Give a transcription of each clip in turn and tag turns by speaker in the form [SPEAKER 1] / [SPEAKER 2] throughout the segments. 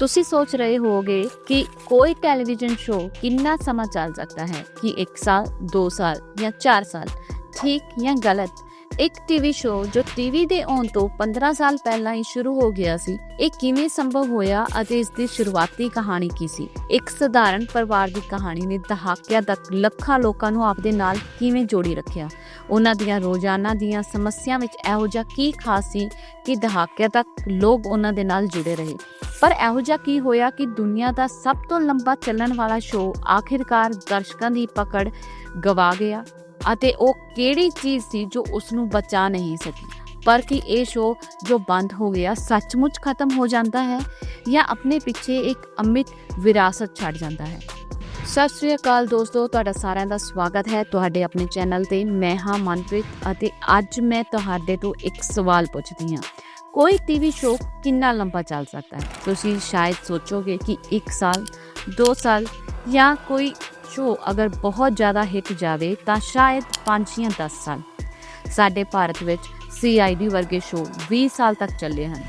[SPEAKER 1] ਤੁਸੀਂ ਸੋਚ ਰਹੇ ਹੋਵੋਗੇ ਕਿ ਕੋਈ ਟੈਲੀਵਿਜ਼ਨ ਸ਼ੋਅ ਕਿੰਨਾ ਸਮਾਂ ਚੱਲ ਸਕਦਾ ਹੈ? ਕਿ 1 ਸਾਲ 2 ਸਾਲ ਜਾਂ 4 ਸਾਲ? ਠੀਕ ਜਾਂ ਗਲਤ? ਇੱਕ ਟੀਵੀ ਸ਼ੋ ਜੋ ਟੀਵੀ ਦੇ ਆਉਣ ਤੋਂ 15 ਸਾਲ ਪਹਿਲਾਂ ਹੀ ਸ਼ੁਰੂ ਹੋ ਗਿਆ ਸੀ, ਇਹ ਕਿਵੇਂ ਸੰਭਵ ਹੋਇਆ ਅਤੇ ਇਸ ਦੀ ਸ਼ੁਰੂਆਤੀ ਕਹਾਣੀ ਕੀ ਸੀ? ਇੱਕ ਸਧਾਰਨ ਪਰਿਵਾਰ ਦੀ ਕਹਾਣੀ ਨੇ ਦਹਾਕਿਆਂ ਤੱਕ ਲੱਖਾਂ ਲੋਕਾਂ ਨੂੰ ਆਪਦੇ ਨਾਲ ਕਿਵੇਂ ਜੋੜੀ ਰੱਖਿਆ? ਉਹਨਾਂ ਦੀਆਂ ਰੋਜ਼ਾਨਾ ਦੀਆਂ ਸਮੱਸਿਆਵਾਂ ਵਿੱਚ ਇਹੋ ਜਿਹਾ ਕੀ ਖਾਸ ਸੀ ਕਿ ਦਹਾਕਿਆਂ ਤੱਕ ਲੋਕ ਉਹਨਾਂ ਦੇ ਨਾਲ ਜੁੜੇ ਰਹੇ? ਪਰ ਇਹੋ ਜਿਹਾ ਕੀ ਹੋਇਆ ਕਿ ਦੁਨੀਆ ਦਾ ਸਭ ਤੋਂ ਲੰਬਾ ਚੱਲਣ ਵਾਲਾ ਸ਼ੋਅ ਆਖਿਰਕਾਰ ਦਰਸ਼ਕਾਂ ਦੀ ਪਕੜ ਗਵਾ ਗਿਆ ਅਤੇ ਉਹ ਕਿਹੜੀ ਚੀਜ਼ ਸੀ ਜੋ ਉਸ ਨੂੰ ਬਚਾ ਨਹੀਂ ਸਕੀ? ਪਰ ਕਿ ਇਹ ਸ਼ੋਅ ਜੋ ਬੰਦ ਹੋ ਗਿਆ ਸੱਚਮੁੱਚ ਖਤਮ ਹੋ ਜਾਂਦਾ ਹੈ ਜਾਂ ਆਪਣੇ ਪਿੱਛੇ ਇੱਕ ਅਮਿਤ ਵਿਰਾਸਤ ਛੱਡ ਜਾਂਦਾ ਹੈ? ਸਤਿ ਸ਼੍ਰੀ ਅਕਾਲ ਦੋਸਤੋ, ਤੁਹਾਡਾ ਸਾਰਿਆਂ ਦਾ ਸਵਾਗਤ ਹੈ ਤੁਹਾਡੇ ਆਪਣੇ ਚੈਨਲ ਤੇ। ਮੈਂ ਹਾਂ ਮਨਪ੍ਰੀਤ ਅਤੇ ਅੱਜ ਮੈਂ ਤੁਹਾਡੇ ਤੋਂ ਇੱਕ ਸਵਾਲ ਪੁੱਛਦੀ ਹਾਂ। ਕੋਈ ਟੀਵੀ ਸ਼ੋਅ ਕਿੰਨਾ ਲੰਬਾ ਚੱਲ ਸਕਦਾ ਹੈ? ਤੁਸੀਂ ਸ਼ਾਇਦ ਸੋਚੋਗੇ ਕਿ 1 ਸਾਲ 2 ਸਾਲ ਜਾਂ ਕੋਈ ਸ਼ੋਅ ਅਗਰ ਬਹੁਤ ਜ਼ਿਆਦਾ ਹਿੱਟ ਜਾਵੇ ਤਾਂ ਸ਼ਾਇਦ 5 ਜਾਂ 10 ਸਾਲ। ਸਾਡੇ ਭਾਰਤ ਵਿੱਚ ਸੀਆਈਡੀ ਵਰਗੇ ਸ਼ੋਅ 20 ਸਾਲ ਤੱਕ ਚੱਲੇ ਹਨ।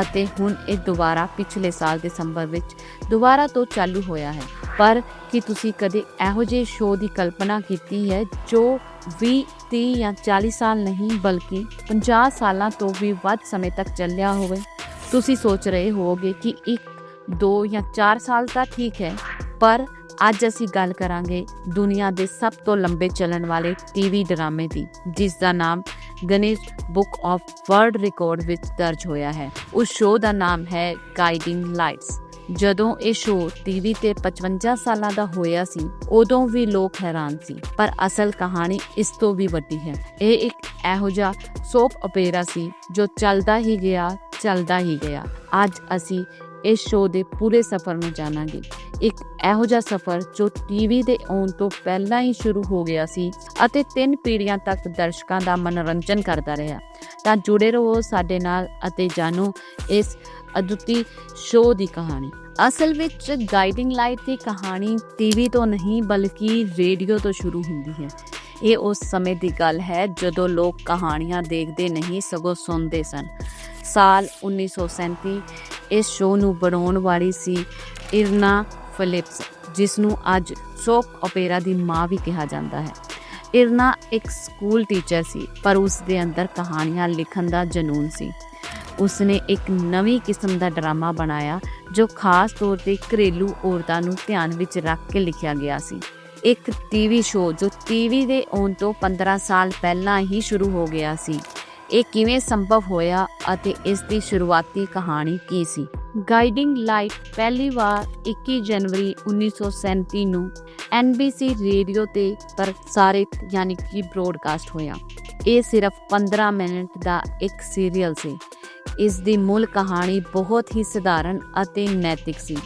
[SPEAKER 1] ਅਤੇ ਹੁਣ ਇਹ ਦੁਬਾਰਾ ਪਿਛਲੇ ਸਾਲ ਦਸੰਬਰ ਵਿੱਚ ਦੁਬਾਰਾ ਤੋਂ ਚਾਲੂ ਹੋਇਆ ਹੈ। ਪਰ ਕੀ ਤੁਸੀਂ ਕਦੇ ਇਹੋ ਜਿਹੇ ਸ਼ੋਅ ਦੀ ਕਲਪਨਾ ਕੀਤੀ ਹੈ ਜੋ 20 30 ਜਾਂ 40 ਸਾਲ ਨਹੀਂ ਬਲਕਿ 50 ਸਾਲਾਂ ਤੋਂ ਵੀ ਵੱਧ ਸਮੇਂ ਤੱਕ ਚੱਲਿਆ ਹੋਵੇ? ਤੁਸੀਂ ਸੋਚ ਰਹੇ ਹੋਵੋਗੇ ਕਿ ਇੱਕ 2 ਜਾਂ 4 ਸਾਲ ਤਾਂ ਠੀਕ ਹੈ, ਪਰ ਅੱਜ ਅਸੀਂ ਗੱਲ ਕਰਾਂਗੇ ਦੁਨੀਆ ਦੇ ਸਭ ਤੋਂ ਲੰਬੇ ਚੱਲਣ ਵਾਲੇ ਟੀਵੀ ਡਰਾਮੇ ਦੀ, ਜਿਸ ਦਾ ਨਾਮ Guinness book of world record ਵਿੱਚ ਦਰਜ ਹੋਇਆ ਹੈ। ਉਸ ਸ਼ੋਅ ਦਾ ਨਾਮ ਹੈ ਗਾਈਡਿੰਗ ਲਾਈਟਸ ਜਦੋਂ ਇਹ ਸ਼ੋਅ ਟੀਵੀ ਤੇ 55 ਸਾਲਾਂ ਦਾ ਹੋਇਆ ਸੀ, ਉਦੋਂ ਵੀ ਲੋਕ ਹੈਰਾਨ ਸੀ। ਪਰ ਅਸਲ ਕਹਾਣੀ ਇਸ ਤੋਂ ਵੀ ਵੱਡੀ ਹੈ। ਇਹ ਇੱਕ ਇਹੋ ਜਿਹਾ ਸੋਪ ਆਪੇਰਾ ਸੀ ਜੋ ਚੱਲਦਾ ਹੀ ਗਿਆ, ਚੱਲਦਾ ਹੀ ਗਿਆ। ਅੱਜ ਅਸੀਂ ਇਸ ਸ਼ੋਅ ਦੇ ਪੂਰੇ ਸਫ਼ਰ ਨੂੰ ਜਾਣਾਂਗੇ। ਇੱਕ ਇਹੋ ਜਿਹਾ ਸਫ਼ਰ ਜੋ ਟੀਵੀ ਦੇ ਆਉਣ ਤੋਂ ਪਹਿਲਾਂ ਹੀ ਸ਼ੁਰੂ ਹੋ ਗਿਆ ਸੀ ਅਤੇ ਤਿੰਨ ਪੀੜ੍ਹੀਆਂ ਤੱਕ ਦਰਸ਼ਕਾਂ ਦਾ ਮਨੋਰੰਜਨ ਕਰਦਾ ਰਿਹਾ। ਤਾਂ ਜੁੜੇ ਰਹੋ ਸਾਡੇ ਨਾਲ ਅਤੇ ਜਾਣੋ ਇਸ ਅਦੁੱਤੀ ਸ਼ੋਅ ਦੀ ਕਹਾਣੀ। ਅਸਲ ਵਿੱਚ ਗਾਈਡਿੰਗ ਲਾਈਟ ਦੀ ਕਹਾਣੀ ਟੀਵੀ ਤੋਂ ਨਹੀਂ, ਬਲਕਿ ਰੇਡੀਓ ਤੋਂ ਸ਼ੁਰੂ ਹੁੰਦੀ ਹੈ। ਇਹ ਉਸ ਸਮੇਂ ਦੀ ਗੱਲ ਹੈ ਜਦੋਂ ਲੋਕ ਕਹਾਣੀਆਂ ਦੇਖਦੇ ਨਹੀਂ ਸਗੋਂ ਸੁਣਦੇ ਸਨ। ਸਾਲ 1937 ਇਸ ਸ਼ੋਅ ਨੂੰ ਬਣਾਉਣ ਵਾਲੀ ਸੀ ਇਰਨਾ ਫਿਲਿਪਸ ਜਿਸ ਨੂੰ ਅੱਜ ਸੋਪ ਓਪੇਰਾ ਦੀ ਮਾਂ ਵੀ ਕਿਹਾ ਜਾਂਦਾ ਹੈ। ਇਰਨਾ ਇੱਕ ਸਕੂਲ ਟੀਚਰ ਸੀ, ਪਰ ਉਸ ਦੇ ਅੰਦਰ ਕਹਾਣੀਆਂ ਲਿਖਣ ਦਾ ਜਨੂਨ ਸੀ। ਉਸਨੇ ਇੱਕ ਨਵੀਂ ਕਿਸਮ ਦਾ ਡਰਾਮਾ ਬਣਾਇਆ, ਜੋ ਖਾਸ ਤੌਰ ਤੇ ਘਰੇਲੂ ਔਰਤਾਂ ਨੂੰ ਧਿਆਨ ਵਿੱਚ ਰੱਖ ਕੇ ਲਿਖਿਆ ਗਿਆ ਸੀ। ਇੱਕ ਟੀਵੀ ਸ਼ੋਅ, ਜੋ ਟੀਵੀ ਦੇ ਆਉਣ ਤੋਂ 15 ਸਾਲ ਪਹਿਲਾਂ ਹੀ ਸ਼ੁਰੂ ਹੋ ਗਿਆ ਸੀ। ਇਹ ਕਿਵੇਂ ਸੰਭਵ ਹੋਇਆ ਅਤੇ ਇਸ ਦੀ ਸ਼ੁਰੂਆਤੀ ਕਹਾਣੀ ਕੀ ਸੀ? ਗਾਈਡਿੰਗ ਲਾਈਟ ਪਹਿਲੀ ਵਾਰ 21 ਜਨਵਰੀ 1937 ਨੂੰ NBC ਰੇਡੀਓ ਤੇ ਪ੍ਰਸਾਰਿਤ ਯਾਨੀ ਕਿ ਬ੍ਰੋਡਕਾਸਟ ਹੋਇਆ। ਇਹ ਸਿਰਫ 15 ਮਿੰਟ ਦਾ ਇੱਕ ਸੀਰੀਅਲ ਸੀ। ਇਸ ਦੀ ਮੂਲ ਕਹਾਣੀ ਬਹੁਤ ਹੀ ਸਧਾਰਨ ਅਤੇ ਨੈਤਿਕ ਸੀ।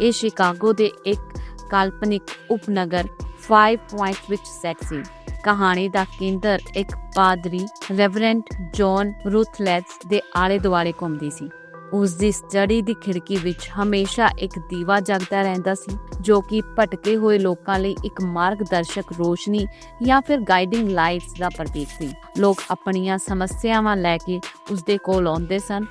[SPEAKER 1] ਇਹ ਸ਼ਿਕਾਗੋ ਦੇ ਇੱਕ ਕਾਲਪਨਿਕ ਉਪਨਗਰ 5 ਪੁਆਇੰਟ ਵਿੱਚ ਸੈਟ ਸੀ। ਕਹਾਣੀ ਦਾ ਕੇਂਦਰ ਇੱਕ ਪਾਦਰੀ ਰੈਵਰੈਂਡ ਜੌਨ ਰੂਥਲੈਸ ਦੇ ਆਲੇ ਦੁਆਲੇ ਘੁੰਮਦੀ ਸੀ। ਉਸ ਦੀ ਸਟੱਡੀ ਦੀ ਖਿੜਕੀ ਵਿੱਚ ਹਮੇਸ਼ਾ ਇੱਕ ਦੀਵਾ ਜਗਦਾ ਰਹਿੰਦਾ ਸੀ, ਜੋ ਕਿ ਭਟਕੇ ਹੋਏ ਲੋਕਾਂ ਲਈ ਇੱਕ ਮਾਰਗਦਰਸ਼ਕ ਰੋਸ਼ਨੀ ਜਾਂ ਫਿਰ ਗਾਈਡਿੰਗ ਲਾਈਟਸ ਦਾ ਪ੍ਰਤੀਕ ਸੀ। ਲੋਕ ਆਪਣੀਆਂ ਸਮੱਸਿਆਵਾਂ ਲੈ ਕੇ ਉਸ ਦੇ ਕੋਲ ਆਉਂਦੇ ਸਨ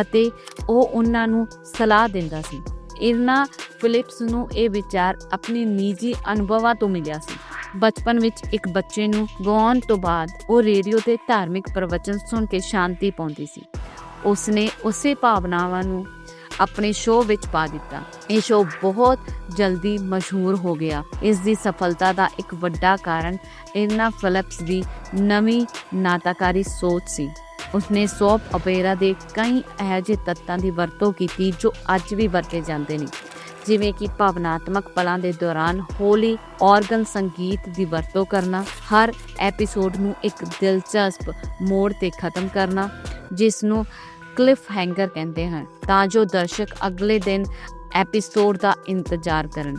[SPEAKER 1] ਅਤੇ ਉਹ ਉਹਨਾਂ ਨੂੰ ਸਲਾਹ ਦਿੰਦਾ ਸੀ। ਇਰਨਾ ਫਿਲਿਪਸ ਨੂੰ ਇਹ ਵਿਚਾਰ ਆਪਣੇ ਨਿੱਜੀ ਅਨੁਭਵਾਂ ਤੋਂ ਮਿਲਿਆ ਸੀ। ਬਚਪਨ ਵਿੱਚ ਇੱਕ ਬੱਚੇ ਨੂੰ ਗਵਾਉਣ ਤੋਂ ਬਾਅਦ ਉਹ ਰੇਡੀਓ ਤੇ ਧਾਰਮਿਕ ਪ੍ਰਵਚਨ ਸੁਣ ਕੇ ਸ਼ਾਂਤੀ ਪਾਉਂਦੀ ਸੀ। ਉਸਨੇ ਉਸੇ ਭਾਵਨਾਵਾਂ ਨੂੰ ਆਪਣੇ ਸ਼ੋਅ ਵਿੱਚ ਪਾ ਦਿੱਤਾ। ਇਹ ਸ਼ੋਅ ਬਹੁਤ ਜਲਦੀ ਮਸ਼ਹੂਰ ਹੋ ਗਿਆ। ਇਸ ਦੀ ਸਫਲਤਾ ਦਾ ਇੱਕ ਵੱਡਾ ਕਾਰਨ ਇਰਨਾ ਫਿਲਿਪਸ ਦੀ ਨਵੀਂ ਨਾਟਕਾਰੀ ਸੋਚ ਸੀ। ਉਸਨੇ ਸੋਪ ਓਪੇਰਾ ਦੇ ਕਈ ਇਹੋ ਜਿਹੇ ਤੱਤਾਂ ਦੀ ਵਰਤੋਂ ਕੀਤੀ ਜੋ ਅੱਜ ਵੀ ਵਰਤੇ ਜਾਂਦੇ ਨੇ। ਜਿਵੇਂ ਕਿ ਭਾਵਨਾਤਮਕ ਪਲਾਂ ਦੇ ਦੌਰਾਨ ਹੋਲੀ ਆਰਗਨ ਸੰਗੀਤ ਦੀ ਵਰਤੋਂ ਕਰਨਾ, ਹਰ ਐਪੀਸੋਡ ਨੂੰ ਇੱਕ ਦਿਲਚਸਪ ਮੋੜ ਤੇ ਖਤਮ ਕਰਨਾ ਜਿਸ ਨੂੰ ਕਲਿਫ ਹੈਂਗਰ ਕਹਿੰਦੇ ਹਨ, ਤਾਂ ਜੋ ਦਰਸ਼ਕ ਅਗਲੇ ਦਿਨ ਐਪੀਸੋਡ ਦਾ ਇੰਤਜ਼ਾਰ ਕਰਨ।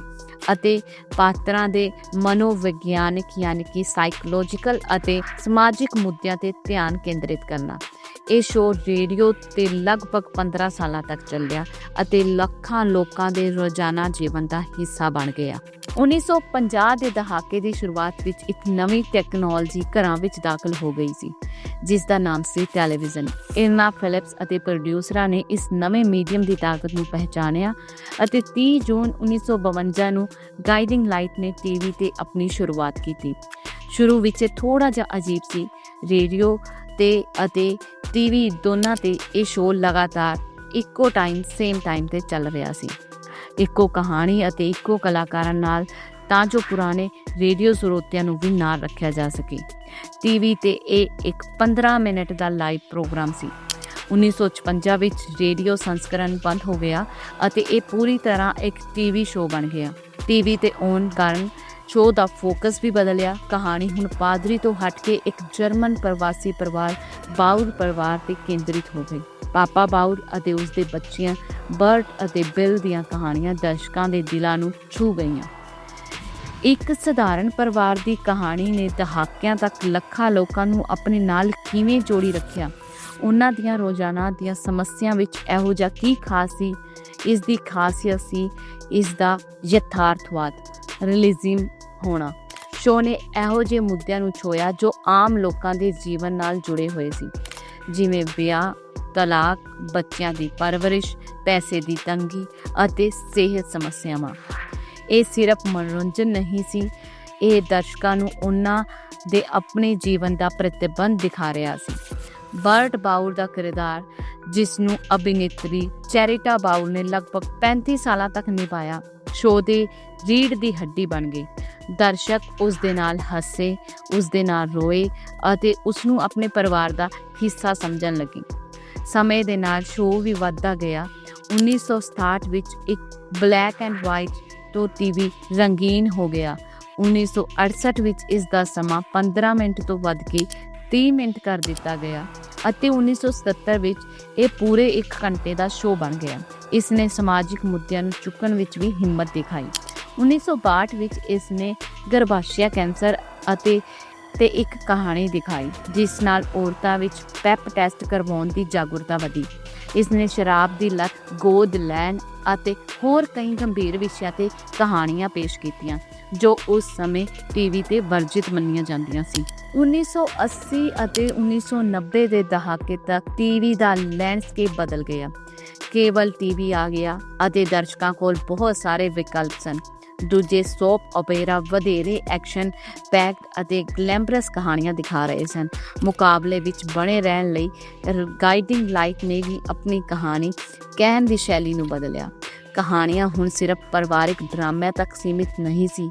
[SPEAKER 1] ਅਤੇ ਪਾਤਰਾਂ ਦੇ ਮਨੋਵਿਗਿਆਨਕ ਯਾਨੀ ਕਿ ਸਾਈਕੋਲੋਜੀਕਲ ਅਤੇ ਸਮਾਜਿਕ ਮੁੱਦਿਆਂ ਤੇ ਧਿਆਨ ਕੇਂਦਰਿਤ ਕਰਨਾ। ਇਹ ਸ਼ੋਅ ਰੇਡੀਓ ਤੇ ਲਗਭਗ 15 ਸਾਲਾਂ ਤੱਕ ਚੱਲਿਆ ਅਤੇ ਲੱਖਾਂ ਲੋਕਾਂ ਦੇ ਰੋਜ਼ਾਨਾ ਜੀਵਨ ਦਾ ਹਿੱਸਾ ਬਣ ਗਿਆ। 1950 ਦੇ ਦਹਾਕੇ ਦੀ ਸ਼ੁਰੂਆਤ ਵਿੱਚ ਇੱਕ ਨਵੀਂ ਟੈਕਨੋਲੋਜੀ ਘਰਾਂ ਵਿੱਚ ਦਾਖਲ ਹੋ ਗਈ ਸੀ, ਜਿਸ ਦਾ ਨਾਮ ਸੀ ਟੈਲੀਵਿਜ਼ਨ। ਇਰਨਾ ਫਿਲਿਪਸ ਅਤੇ ਪ੍ਰੋਡਿਊਸਰਾਂ ਨੇ ਇਸ ਨਵੇਂ ਮੀਡੀਅਮ ਦੀ ਤਾਕਤ ਨੂੰ ਪਹਿਚਾਨਿਆ ਅਤੇ 30 ਜੂਨ 1952 ਨੂੰ ਗਾਈਡਿੰਗ ਲਾਈਟ ਨੇ ਟੀਵੀ ਤੇ ਆਪਣੀ ਸ਼ੁਰੂਆਤ ਕੀਤੀ। ਸ਼ੁਰੂ ਵਿੱਚ ਇਹ ਥੋੜਾ ਜਿਹਾ ਅਜੀਬ ਸੀ, ਰੇਡੀਓ ਤੇ ਅਤੇ ਟੀਵੀ ਦੋਨਾਂ ਤੇ ਇਹ ਸ਼ੋਅ ਲਗਾਤਾਰ ਇੱਕੋ ਟਾਈਮ ਸੇਮ ਟਾਈਮ ਤੇ ਚੱਲ ਰਿਹਾ ਸੀ। ਇੱਕੋ ਕਹਾਣੀ ਅਤੇ ਇੱਕੋ ਕਲਾਕਾਰਾਂ ਨਾਲ ਤਾਂ ਜੋ ਪੁਰਾਣੇ ਰੇਡੀਓ ਸਰੋਤਿਆਂ ਨੂੰ ਵੀ ਨਾਲ ਰੱਖਿਆ ਜਾ ਸਕੇ। ਟੀਵੀ ਤੇ ਇਹ ਇੱਕ 15 ਮਿੰਟ ਦਾ ਲਾਈਵ ਪ੍ਰੋਗਰਾਮ ਸੀ। 1956 ਵਿੱਚ ਰੇਡੀਓ ਸੰਸਕਰਣ ਬੰਦ ਹੋ ਗਿਆ ਅਤੇ ਇਹ ਪੂਰੀ ਤਰ੍ਹਾਂ ਇੱਕ ਟੀਵੀ ਸ਼ੋਅ ਬਣ ਗਿਆ। ਟੀਵੀ ਤੇ ਆਉਣ ਕਾਰਨ ਸ਼ੋਅ ਦਾ ਫੋਕਸ ਵੀ ਬਦਲਿਆ ਕਹਾਣੀ ਹੁਣ ਪਾਦਰੀ ਤੋਂ ਹਟ ਕੇ ਇੱਕ ਜਰਮਨ ਪ੍ਰਵਾਸੀ ਪਰਿਵਾਰ ਬਾਉਰ ਪਰਿਵਾਰ ਤੇ ਕੇਂਦਰਿਤ ਹੋ ਗਈ। ਪਾਪਾ ਬਾਉਰ ਅਤੇ ਉਸ ਦੇ ਬੱਚਿਆਂ ਬਰਟ ਅਤੇ ਬਿਲ ਦੀਆਂ ਕਹਾਣੀਆਂ ਦਰਸ਼ਕਾਂ ਦੇ ਦਿਲਾਂ ਨੂੰ ਛੂ ਗਈਆਂ। ਇੱਕ ਸਧਾਰਨ ਪਰਿਵਾਰ ਦੀ ਕਹਾਣੀ ਨੇ ਦਹਾਕਿਆਂ ਤੱਕ ਲੱਖਾਂ ਲੋਕਾਂ ਨੂੰ ਆਪਣੇ ਨਾਲ ਕਿਵੇਂ ਜੋੜੀ ਰੱਖਿਆ? ਉਹਨਾਂ ਦੀਆਂ ਰੋਜ਼ਾਨਾ ਦੀਆਂ ਸਮੱਸਿਆਵਾਂ ਵਿੱਚ ਇਹੋ ਜਿਹਾ ਕੀ ਖਾਸ ਸੀ? ਇਸ ਦੀ ਖਾਸੀਅਤ ਸੀ ਇਸ ਦਾ ਯਥਾਰਥਵਾਦ। ਰਿਅਲਿਜ਼ਮ ਹੋਣਾ। ਸ਼ੋਅ ਨੇ ਇਹੋ ਜਿਹੇ ਮੁੱਦਿਆਂ ਨੂੰ ਛੋਇਆ ਜੋ ਆਮ ਲੋਕਾਂ ਦੇ ਜੀਵਨ ਨਾਲ ਜੁੜੇ ਹੋਏ ਸੀ। ਜਿਵੇਂ ਵਿਆਹ, ਤਲਾਕ, ਬੱਚਿਆਂ ਦੀ ਪਰਵਰਿਸ਼, ਪੈਸੇ ਦੀ ਤੰਗੀ ਅਤੇ ਸਿਹਤ ਸਮੱਸਿਆਵਾਂ। ਇਹ ਸਿਰਫ ਮਨੋਰੰਜਨ ਨਹੀਂ ਸੀ, ਇਹ ਦਰਸ਼ਕਾਂ ਨੂੰ ਉਹਨਾਂ ਦੇ ਆਪਣੇ ਜੀਵਨ ਦਾ ਪ੍ਰਤੀਬੰਧ ਦਿਖਾ ਰਿਹਾ ਸੀ। ਬਰਟ ਬਾਉਲ ਦਾ ਕਿਰਦਾਰ, ਜਿਸ ਨੂੰ ਅਭਿਨੇਤਰੀ ਚੈਰਿਟਾ ਬਾਉਲ ਨੇ ਲਗਭਗ 35 ਸਾਲਾਂ ਤੱਕ ਨਿਭਾਇਆ ਸ਼ੋਅ ਦੇ ਰੀੜ ਦੀ ਹੱਡੀ ਬਣ ਗਈ। ਦਰਸ਼ਕ ਉਸ ਦੇ ਨਾਲ ਹੱਸੇ, ਉਸ ਦੇ ਨਾਲ ਰੋਏ ਅਤੇ ਉਸ ਨੂੰ ਆਪਣੇ ਪਰਿਵਾਰ ਦਾ ਹਿੱਸਾ ਸਮਝਣ ਲੱਗੇ। ਸਮੇਂ ਦੇ ਨਾਲ ਸ਼ੋਅ ਵੀ ਵੱਧਦਾ ਗਿਆ। 1967 ਵਿੱਚ ਇੱਕ ਬਲੈਕ ਐਂਡ ਵਾਈਟ ਤੋਂ ਟੀਵੀ ਰੰਗੀਨ ਹੋ ਗਿਆ। 1968 ਵਿੱਚ ਇਸ ਦਾ ਸਮਾਂ 15 ਮਿੰਟ ਤੋਂ ਵੱਧ ਕੇ 30 ਮਿੰਟ ਕਰ ਦਿੱਤਾ ਗਿਆ ਅਤੇ 1970 ਵਿੱਚ ਇਹ ਪੂਰੇ 1 ਘੰਟੇ ਦਾ ਸ਼ੋਅ ਬਣ ਗਿਆ। ਇਸ ਨੇ ਸਮਾਜਿਕ ਮੁੱਦਿਆਂ ਨੂੰ ਚੁੱਕਣ ਵਿੱਚ ਵੀ ਹਿੰਮਤ ਦਿਖਾਈ। 1962 ਵਿੱਚ ਇਸ ਨੇ ਗਰਭਾਸ਼ਯ ਕੈਂਸਰ ਅਤੇ ਤੇ ਇੱਕ ਕਹਾਣੀ ਦਿਖਾਈ, ਜਿਸ ਨਾਲ ਔਰਤਾਂ ਵਿੱਚ ਪੈਪ ਟੈਸਟ ਕਰਵਾਉਣ ਦੀ ਜਾਗਰੂਕਤਾ ਵਧੀ। ਇਸ ਨੇ ਸ਼ਰਾਬ ਦੀ ਲਤ, ਗੋਦ ਲੈਣ ਅਤੇ ਹੋਰ ਕਈ ਗੰਭੀਰ ਵਿਸ਼ਿਆਂ ਤੇ ਕਹਾਣੀਆਂ ਪੇਸ਼ ਕੀਤੀਆਂ, ਜੋ ਉਸ ਸਮੇਂ ਟੀਵੀ ਤੇ ਵਰਜਿਤ ਮੰਨੀਆਂ ਜਾਂਦੀਆਂ ਸੀ। 1980 ਅਤੇ 1990 ਦੇ ਦਹਾਕੇ ਤੱਕ ਟੀਵੀ ਦਾ ਲੈਂਡਸਕੇਪ ਬਦਲ ਗਿਆ। ਕੇਵਲ ਟੀਵੀ ਆ ਗਿਆ ਅਤੇ ਦਰਸ਼ਕਾਂ ਕੋਲ ਬਹੁਤ ਸਾਰੇ ਵਿਕਲਪ ਸਨ। ਦੂਜੇ ਸੋਪ, ਓਪੇਰਾ, ਵਧੇਰੇ ਐਕਸ਼ਨ, ਪੈਕਡ ਅਤੇ ਗਲੈਮਰਸ ਕਹਾਣੀਆਂ ਦਿਖਾ ਰਹੇ ਸਨ। ਮੁਕਾਬਲੇ ਵਿੱਚ ਬਣੇ ਰਹਿਣ ਲਈ ਗਾਈਡਿੰਗ ਲਾਈਟ ਨੇ ਵੀ ਆਪਣੀ ਕਹਾਣੀ ਕਹਿਣ ਦੀ ਸ਼ੈਲੀ ਨੂੰ ਬਦਲਿਆ। ਕਹਾਣੀਆਂ ਹੁਣ ਸਿਰਫ ਪਰਿਵਾਰਿਕ ਡਰਾਮਿਆਂ ਤੱਕ ਸੀਮਿਤ ਨਹੀਂ ਸੀ।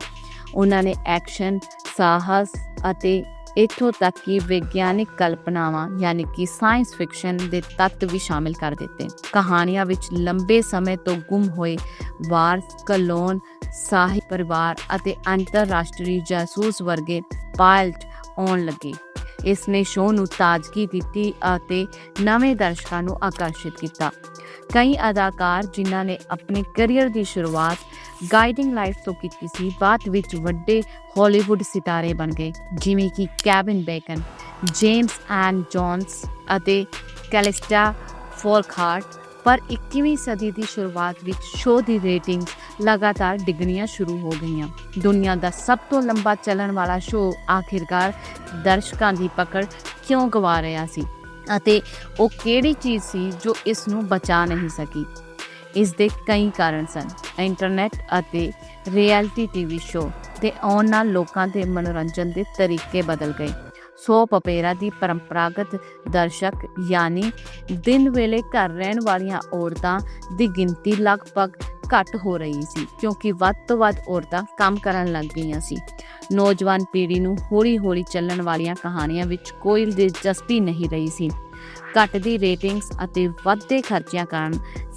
[SPEAKER 1] ਉਹਨਾਂ ਨੇ ਐਕਸ਼ਨ, ਸਾਹਸ ਅਤੇ ਇੱਥੋਂ ਤੱਕ ਕਿ ਵਿਗਿਆਨਿਕ ਕਲਪਨਾਵਾਂ, ਯਾਨੀ ਕਿ ਸਾਇੰਸ ਫਿਕਸ਼ਨ ਦੇ ਤੱਤ ਵੀ ਸ਼ਾਮਿਲ ਕਰ ਦਿੱਤੇ। ਕਹਾਣੀਆਂ ਵਿੱਚ ਲੰਬੇ ਸਮੇਂ ਤੋਂ ਗੁੰਮ ਹੋਏ ਵਾਰਸ, ਕਲੋਨ ਸਾਹੀ ਪਰਿਵਾਰ ਅਤੇ ਅੰਤਰਰਾਸ਼ਟਰੀ ਜਾਸੂਸ ਵਰਗੇ ਪਾਇਲਟ ਆਉਣ ਲੱਗੇ। ਇਸ ਨੇ ਸ਼ੋਅ ਨੂੰ ਤਾਜ਼ਗੀ ਦਿੱਤੀ ਅਤੇ ਨਵੇਂ ਦਰਸ਼ਕਾਂ ਨੂੰ ਆਕਰਸ਼ਿਤ ਕੀਤਾ। ਕਈ ਅਦਾਕਾਰ ਜਿਨ੍ਹਾਂ ਨੇ ਆਪਣੇ ਕੈਰੀਅਰ ਦੀ ਸ਼ੁਰੂਆਤ ਗਾਈਡਿੰਗ ਲਾਈਫ ਤੋਂ ਕੀਤੀ ਸੀ, ਬਾਅਦ ਵਿੱਚ ਵੱਡੇ ਹਾਲੀਵੁੱਡ ਸਿਤਾਰੇ ਬਣ ਗਏ, ਜਿਵੇਂ ਕਿ Kevin Bacon, James and Johns ਅਤੇ ਕੈਲਿਸਟਾ ਫੋਲਖਾਰਟ ਪਰ 21ਵੀਂ ਸਦੀ ਦੀ ਸ਼ੁਰੂਆਤ ਵਿੱਚ ਸ਼ੋਅ ਦੀ ਰੇਟਿੰਗ ਲਗਾਤਾਰ ਡਿੱਗਣੀਆਂ ਸ਼ੁਰੂ ਹੋ ਗਈਆਂ। ਦੁਨੀਆ ਦਾ ਸਭ ਤੋਂ ਲੰਬਾ ਚੱਲਣ ਵਾਲਾ ਸ਼ੋਅ ਆਖਿਰਕਾਰ ਦਰਸ਼ਕਾਂ ਦੀ ਪਕੜ ਕਿਉਂ ਗਵਾ ਰਿਹਾ ਸੀ? ਅਤੇ ਉਹ ਕਿਹੜੀ ਚੀਜ਼ ਸੀ ਜੋ ਇਸ ਨੂੰ ਬਚਾ ਨਹੀਂ ਸਕੀ? ਇਸ ਦੇ ਕਈ ਕਾਰਨ ਸਨ। ਇੰਟਰਨੈਟ ਅਤੇ ਰਿਐਲਿਟੀ ਟੀਵੀ ਸ਼ੋਅ ਤੇ ਆਉਣ ਨਾਲ ਲੋਕਾਂ ਦੇ ਮਨੋਰੰਜਨ ਦੇ ਤਰੀਕੇ ਬਦਲ ਗਏ। ਸੋਪ ਓਪੇਰਾ ਦੀ ਪਰੰਪਰਾਗਤ ਦਰਸ਼ਕ, ਯਾਨੀ ਦਿਨ ਵੇਲੇ ਘਰ ਰਹਿਣ ਵਾਲੀਆਂ ਔਰਤਾਂ ਦੀ ਗਿਣਤੀ ਲਗਭਗ ਘੱਟ ਹੋ ਰਹੀ ਸੀ, ਕਿਉਂਕਿ ਵੱਧ ਤੋਂ ਵੱਧ ਔਰਤਾਂ ਕੰਮ ਕਰਨ ਲੱਗ ਗਈਆਂ ਸੀ। ਨੌਜਵਾਨ ਪੀੜ੍ਹੀ ਨੂੰ ਹੌਲੀ-ਹੌਲੀ ਚੱਲਣ ਵਾਲੀਆਂ ਕਹਾਣੀਆਂ ਵਿੱਚ ਕੋਈ ਦਿਲਚਸਪੀ ਨਹੀਂ ਰਹੀ ਸੀ। ਘਟਦੀ ਰੇਟਿੰਗਸ ਅਤੇ ਵੱਧਦੇ ਖਰਚਿਆਂ ਕਾਰਨ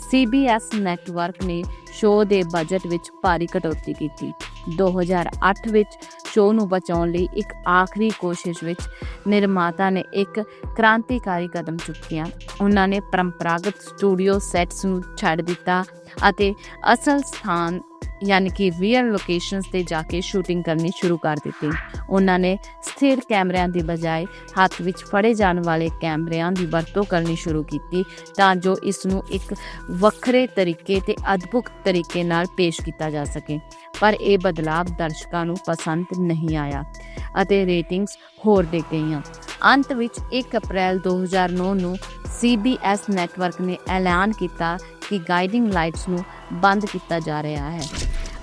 [SPEAKER 1] CBS ਨੈਟਵਰਕ ਨੇ ਸ਼ੋਅ ਦੇ ਬਜਟ ਵਿੱਚ ਭਾਰੀ ਕਟੌਤੀ ਕੀਤੀ। 2008 ਵਿੱਚ ਸ਼ੋਅ ਨੂੰ ਬਚਾਉਣ ਲਈ ਇੱਕ ਆਖਰੀ ਕੋਸ਼ਿਸ਼ ਵਿੱਚ ਨਿਰਮਾਤਾ ਨੇ ਇੱਕ ਕ੍ਰਾਂਤੀਕਾਰੀ ਕਦਮ ਚੁੱਕਿਆ। ਉਹਨਾਂ ਨੇ ਪਰੰਪਰਾਗਤ ਸਟੂਡੀਓ ਸੈਟਸ ਨੂੰ ਛੱਡ ਦਿੱਤਾ ਅਤੇ ਅਸਲ ਸਥਾਨ ਯਾਨੀ ਕਿ ਰੀਅਲ ਲੋਕੇਸ਼ਨਸ ਤੇ ਜਾ ਕੇ ਸ਼ੂਟਿੰਗ ਕਰਨੀ ਸ਼ੁਰੂ ਕਰ ਦਿੱਤੀ। ਉਹਨਾਂ ਨੇ ਸਥਿਰ ਕੈਮਰਿਆਂ ਦੀ ਬਜਾਏ ਹੱਥ ਵਿੱਚ ਫੜੇ ਜਾਣ ਵਾਲੇ ਕੈਮਰਿਆਂ ਦੀ ਵਰਤੋਂ ਕਰਨੀ ਸ਼ੁਰੂ ਕੀਤੀ ਤਾਂ ਜੋ ਇਸ ਨੂੰ ਇੱਕ ਵੱਖਰੇ ਤਰੀਕੇ ਤੇ ਅਦਭੁਤ ਤਰੀਕੇ ਨਾਲ ਪੇਸ਼ ਕੀਤਾ ਜਾ ਸਕੇ। ਪਰ ਇਹ ਬਦਲਾਅ ਦਰਸ਼ਕਾਂ ਨੂੰ ਪਸੰਦ ਨਹੀਂ ਆਇਆ ਅਤੇ ਰੇਟਿੰਗਸ ਹੋਰ ਡਿੱਗ ਗਈਆਂ। ਅੰਤ ਵਿੱਚ 1 ਅਪ੍ਰੈਲ 2009 ਨੂੰ CBS ਨੈਟਵਰਕ ਨੇ ਐਲਾਨ ਕੀਤਾ ਕਿ ਗਾਈਡਿੰਗ ਲਾਈਟਸ ਨੂੰ ਬੰਦ ਕੀਤਾ ਜਾ ਰਿਹਾ ਹੈ।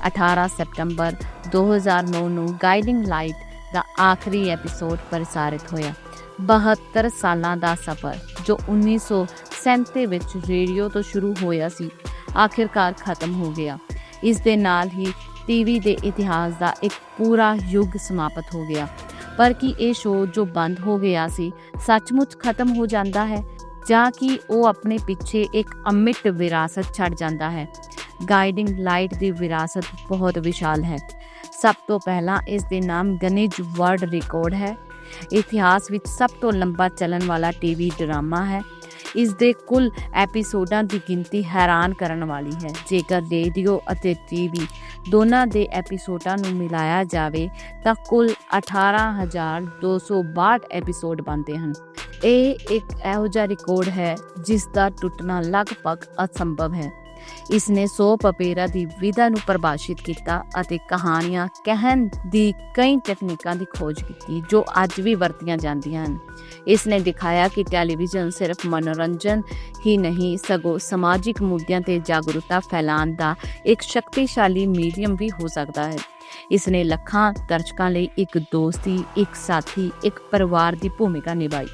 [SPEAKER 1] 18 ਸਤੰਬਰ 2009 ਨੂੰ ਗਾਈਡਿੰਗ ਲਾਈਟ ਦਾ ਆਖਰੀ ਐਪੀਸੋਡ ਪ੍ਰਸਾਰਿਤ ਹੋਇਆ। 72 ਸਾਲਾਂ ਦਾ ਸਫ਼ਰ, ਜੋ 1937 ਵਿੱਚ ਰੇਡੀਓ ਤੋਂ ਸ਼ੁਰੂ ਹੋਇਆ ਸੀ, ਆਖਿਰਕਾਰ ਖਤਮ ਹੋ ਗਿਆ। ਇਸ ਦੇ ਨਾਲ ਹੀ ਟੀਵੀ ਦੇ ਇਤਿਹਾਸ ਦਾ ਇੱਕ ਪੂਰਾ ਯੁੱਗ ਸਮਾਪਤ ਹੋ ਗਿਆ। ਪਰ ਕੀ ਇਹ ਸ਼ੋਅ ਜੋ ਬੰਦ ਹੋ ਗਿਆ ਸੀ, ਸੱਚਮੁੱਚ ਖਤਮ ਹੋ ਜਾਂਦਾ ਹੈ? ਜਾਂ ਕਿ ਉਹ ਆਪਣੇ ਪਿੱਛੇ ਇੱਕ ਅਮਿਟ ਵਿਰਾਸਤ ਛੱਡ ਜਾਂਦਾ ਹੈ। ਗਾਈਡਿੰਗ ਲਾਈਟ ਦੀ ਵਿਰਾਸਤ ਬਹੁਤ ਵਿਸ਼ਾਲ ਹੈ। ਸਭ ਤੋਂ ਪਹਿਲਾਂ ਇਸ ਦੇ ਨਾਮ ਗਨੇਜ ਵਰਲਡ ਰਿਕਾਰਡ ਹੈ। ਇਤਿਹਾਸ ਵਿੱਚ ਸਭ ਤੋਂ ਲੰਬਾ ਚੱਲਣ ਵਾਲਾ ਟੀਵੀ ਡਰਾਮਾ ਹੈ। ਇਸ ਦੇ ਕੁੱਲ ਐਪੀਸੋਡਾਂ ਦੀ ਗਿਣਤੀ ਹੈਰਾਨ ਕਰਨ ਵਾਲੀ ਹੈ। ਜੇਕਰ ਰੇਡੀਓ ਅਤੇ ਟੀਵੀ ਦੋਨਾਂ ਦੇ ਐਪੀਸੋਡਾਂ ਨੂੰ ਮਿਲਾਇਆ ਜਾਵੇ, ਤਾਂ ਕੁੱਲ 18262 ਐਪੀਸੋਡ ਬਣਦੇ ਹਨ। ਇਹ ਇੱਕ ਇਹੋ ਜਿਹਾ ਰਿਕਾਰਡ ਹੈ, ਜਿਸ ਦਾ ਟੁੱਟਣਾ ਲਗਭਗ ਅਸੰਭਵ ਹੈ। ਇਸ ਨੇ ਸੋਪ ਅਪੇਰਾ ਦੀ ਵਿਧਾ ਨੂੰ ਪਰਿਭਾਸ਼ਿਤ ਕੀਤਾ ਅਤੇ ਕਹਾਣੀਆਂ ਕਹਿਣ ਦੀ ਕਈ ਤਕਨੀਕਾਂ ਦੀ ਖੋਜ ਕੀਤੀ, ਜੋ ਅੱਜ ਵੀ ਵਰਤੀਆਂ ਜਾਂਦੀਆਂ ਹਨ। ਇਸ ਨੇ ਦਿਖਾਇਆ ਕਿ ਟੈਲੀਵਿਜ਼ਨ ਸਿਰਫ ਮਨੋਰੰਜਨ ਹੀ ਨਹੀਂ, ਸਗੋਂ ਸਮਾਜਿਕ ਮੁੱਦਿਆਂ ਤੇ ਜਾਗਰੂਕਤਾ ਫੈਲਾਉਣ ਦਾ ਇੱਕ ਸ਼ਕਤੀਸ਼ਾਲੀ ਮੀਡੀਅਮ ਵੀ ਹੋ ਸਕਦਾ ਹੈ। ਇਸ ਨੇ ਲੱਖਾਂ ਦਰਸ਼ਕਾਂ ਲਈ ਇੱਕ ਦੋਸਤੀ, ਇੱਕ ਸਾਥੀ, ਇੱਕ ਪਰਿਵਾਰ ਦੀ ਭੂਮਿਕਾ ਨਿਭਾਈ।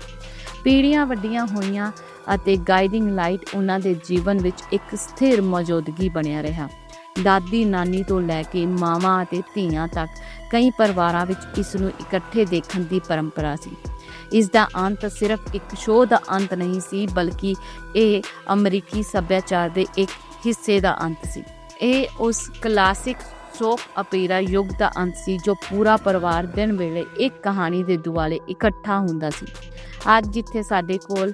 [SPEAKER 1] ਪੀੜ੍ਹੀਆਂ ਵੱਡੀਆਂ ਹੋਈਆਂ ਅਤੇ ਗਾਈਡਿੰਗ ਲਾਈਟ ਉਹਨਾਂ ਦੇ ਜੀਵਨ ਵਿੱਚ ਇੱਕ ਸਥਿਰ ਮੌਜੂਦਗੀ ਬਣਿਆ ਰਿਹਾ। ਦਾਦੀ, ਨਾਨੀ ਤੋਂ ਲੈ ਕੇ ਮਾਵਾਂ ਅਤੇ ਧੀਆਂ ਤੱਕ ਕਈ ਪਰਿਵਾਰਾਂ ਵਿੱਚ ਇਸ ਨੂੰ ਇਕੱਠੇ ਦੇਖਣ ਦੀ ਪਰੰਪਰਾ ਸੀ। ਇਸ ਦਾ ਅੰਤ ਸਿਰਫ ਇੱਕ ਸ਼ੋਅ ਦਾ ਅੰਤ ਨਹੀਂ ਸੀ, ਬਲਕਿ ਇਹ ਅਮਰੀਕੀ ਸੱਭਿਆਚਾਰ ਦੇ ਇੱਕ ਹਿੱਸੇ ਦਾ ਅੰਤ ਸੀ। ਇਹ ਉਸ ਕਲਾਸਿਕ ਸੋਪ ਅਪੇਰਾ ਯੁੱਗ ਦਾ ਅੰਤ ਸੀ, ਜੋ ਪੂਰਾ ਪਰਿਵਾਰ ਦਿਨ ਵੇਲੇ ਇੱਕ ਕਹਾਣੀ ਦੇ ਦੁਆਲੇ ਇਕੱਠਾ ਹੁੰਦਾ ਸੀ। ਅੱਜ ਜਿੱਥੇ ਸਾਡੇ ਕੋਲ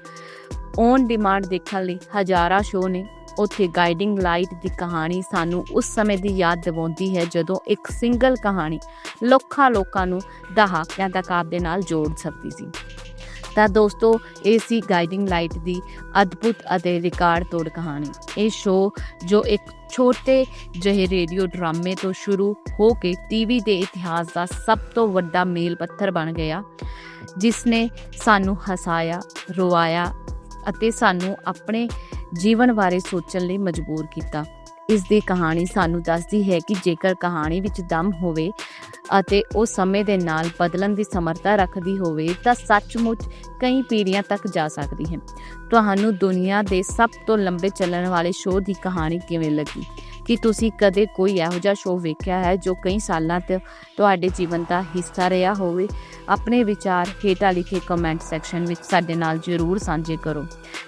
[SPEAKER 1] ਔਨ ਡਿਮਾਂਡ ਦੇਖਣ ਲਈ ਹਜ਼ਾਰਾਂ ਸ਼ੋਅ ਨੇ ਉੱਥੇ ਗਾਈਡਿੰਗ ਲਾਈਟ ਦੀ ਕਹਾਣੀ ਸਾਨੂੰ ਉਸ ਸਮੇਂ ਦੀ ਯਾਦ ਦਿਵਾਉਂਦੀ ਹੈ ਜਦੋਂ ਇੱਕ ਸਿੰਗਲ ਕਹਾਣੀ ਲੱਖਾਂ ਲੋਕਾਂ ਨੂੰ ਦਹਾਕਿਆਂ ਦਾ ਤੱਕ ਦੇ ਨਾਲ ਜੋੜ ਸਕਦੀ ਸੀ। ਤਾਂ ਦੋਸਤੋ, ਇਹ ਸੀ ਗਾਈਡਿੰਗ ਲਾਈਟ ਦੀ ਅਦਭੁਤ ਅਤੇ ਰਿਕਾਰਡ ਤੋੜ ਕਹਾਣੀ। ਇਹ ਸ਼ੋਅ ਜੋ ਇੱਕ ਛੋਟੇ ਜਿਹੇ ਰੇਡੀਓ ਡਰਾਮੇ ਤੋਂ ਸ਼ੁਰੂ ਹੋ ਕੇ ਟੀਵੀ ਦੇ ਇਤਿਹਾਸ ਦਾ ਸਭ ਤੋਂ ਵੱਡਾ ਮੇਲ ਪੱਥਰ ਬਣ ਗਿਆ, ਜਿਸ ਨੇ ਸਾਨੂੰ ਹਸਾਇਆ, ਰਵਾਇਆ ਅਤੇ ਸਾਨੂੰ ਆਪਣੇ ਜੀਵਨ ਬਾਰੇ ਸੋਚਣ ਲਈ ਮਜਬੂਰ ਕੀਤਾ। ਇਸ ਦੀ ਕਹਾਣੀ ਸਾਨੂੰ ਦੱਸਦੀ ਹੈ ਕਿ ਜੇਕਰ ਕਹਾਣੀ ਵਿੱਚ ਦਮ ਹੋਵੇ ਅਤੇ ਉਹ ਸਮੇਂ ਦੇ ਨਾਲ ਬਦਲਣ ਦੀ ਸਮਰੱਥਾ ਰੱਖਦੀ ਹੋਵੇ ਤਾਂ ਸੱਚਮੁੱਚ ਕਈ ਪੀੜ੍ਹੀਆਂ ਤੱਕ ਜਾ ਸਕਦੀ ਹੈ। ਤੁਹਾਨੂੰ ਦੁਨੀਆ ਦੇ ਸਭ ਤੋਂ ਲੰਬੇ ਚੱਲਣ ਵਾਲੇ ਸ਼ੋਅ ਦੀ ਕਹਾਣੀ ਕਿਵੇਂ ਲੱਗੀ? ਕਿ ਤੁਸੀਂ ਕਦੇ ਕੋਈ ਇਹੋ ਜਿਹਾ ਸ਼ੋਅ ਵੇਖਿਆ ਹੈ ਜੋ ਕਈ ਸਾਲਾਂ ਤੋਂ ਤੁਹਾਡੇ ਜੀਵਨ ਦਾ ਹਿੱਸਾ ਰਿਹਾ ਹੋਵੇ? ਆਪਣੇ ਵਿਚਾਰ ਹੇਠਾਂ ਲਿਖੇ ਕਮੈਂਟ ਸੈਕਸ਼ਨ ਵਿੱਚ ਸਾਡੇ ਨਾਲ ਜਰੂਰ ਸਾਂਝੇ ਕਰੋ।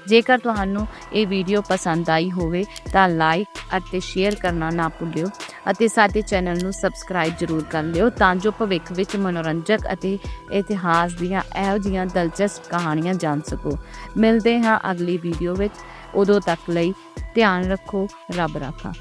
[SPEAKER 1] ਜੇਕਰ ਤੁਹਾਨੂੰ ਇਹ ਵੀਡੀਓ ਪਸੰਦ ਆਈ ਹੋਵੇ, ਤਾਂ ਲਾਈਕ ਅਤੇ ਸ਼ੇਅਰ ਕਰਨਾ ਨਾ ਭੁੱਲਿਓ ਅਤੇ ਸਾਡੇ ਚੈਨਲ ਨੂੰ ਸਬਸਕ੍ਰਾਈਬ ਜਰੂਰ ਕਰ ਲਿਓ ਤਾਂ ਜੋ ਭਵਿੱਖ ਵਿੱਚ ਮਨੋਰੰਜਕ ਅਤੇ ਇਤਿਹਾਸ ਦੀਆਂ ਇਹੋ ਜਿਹੀਆਂ ਦਿਲਚਸਪ ਕਹਾਣੀਆਂ ਜਾਣ ਸਕੋ। ਮਿਲਦੇ ਹਾਂ ਅਗਲੀ ਵੀਡੀਓ ਵਿੱਚ। ਉਦੋਂ ਤੱਕ ਲਈ ਧਿਆਨ ਰੱਖੋ, ਰੱਬ ਰਾਖਾ।